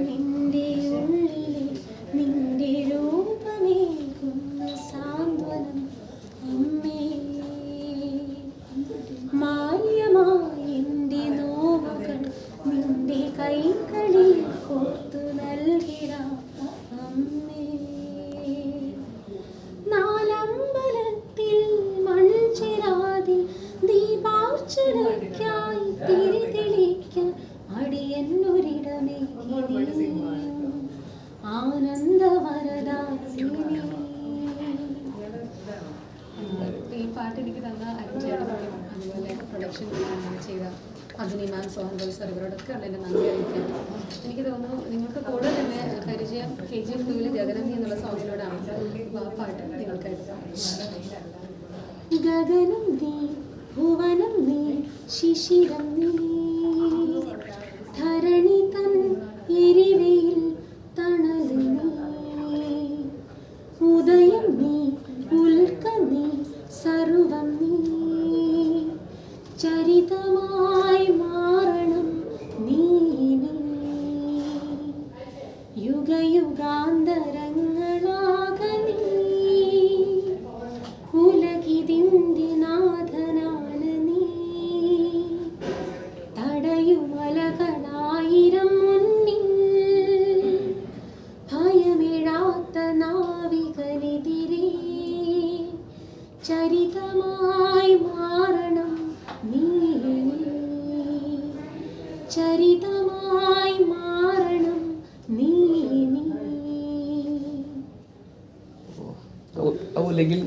നിന്റെ ഉള്ളിൽ നിന്റെ രൂപമേകുന്ന സാന്ത്വനം അമ്മേ. മാന്യമായി എന്റെ നോവുകൾ നിന്റെ കൈകളിൽ കോർത്തു നൽകിട ഈ പാട്ട് എനിക്ക് തന്ന അതുപോലെ പ്രൊഡക്ഷൻ ചെയ്ത അഗ്നി മാം സോഹൻബൽ സർ ഇവരോടൊക്കെ ഉള്ള എന്റെ നന്ദി അറിയിക്കാം. എനിക്ക് തോന്നുന്നു നിങ്ങൾക്ക് തന്നെ പരിചയം കെ ജി എഫ് ടൂവിൽ ജഗനന്ദി എന്നുള്ള സോങ്ങിനോടാണ് അപ്പോൾ ആ പാട്ട് നിങ്ങൾക്കായിട്ട്. ഗഗനം നീ ഭുവനം നീ ശിശിരം നീ സർവം നീ. ചരിതമായി മാറണം നീനെ യുഗയുഗാന്തരങ്ങളാകെ കുലകിതിന്തിനാഥനാണ് നീ. ചരിതമായി മാറണം നീ. ചരിതമായി മാറണം നീ അല്ലെങ്കിൽ